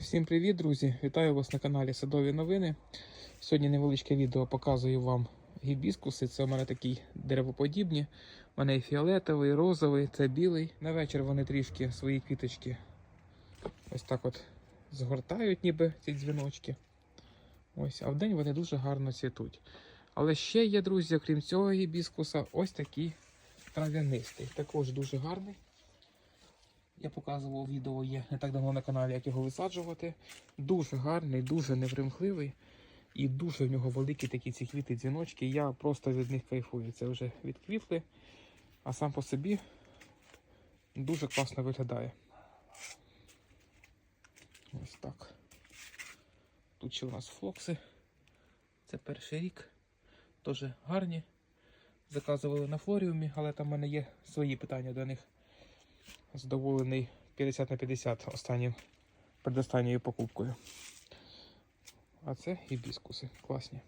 Всім привіт, друзі! Вітаю вас на каналі Садові новини. Сьогодні невеличке відео показую вам гібіскуси. Це у мене такі деревоподібні. У мене і фіолетовий, і розовий, це білий. На вечір вони трішки свої квіточки ось так от згортають, ніби ці дзвіночки. Ось, а вдень вони дуже гарно цвітуть. Але ще є, друзі, окрім цього гібіскуса, ось такий трав'янистий. Також дуже гарний. Я показував відео є не так давно на каналі, як його висаджувати. Дуже гарний, дуже непримхливий і дуже в нього великі такі ці квіти, дзвіночки. Я просто від них кайфую. Це вже відквітли, а сам по собі дуже класно виглядає. Ось так. Тут ще у нас флокси. Це перший рік. Теж гарні. Заказували на флоріумі, але там в мене є свої питання до них задоволений 50 на 50 останнім передостанньою покупкою. А це гібіскуси класні.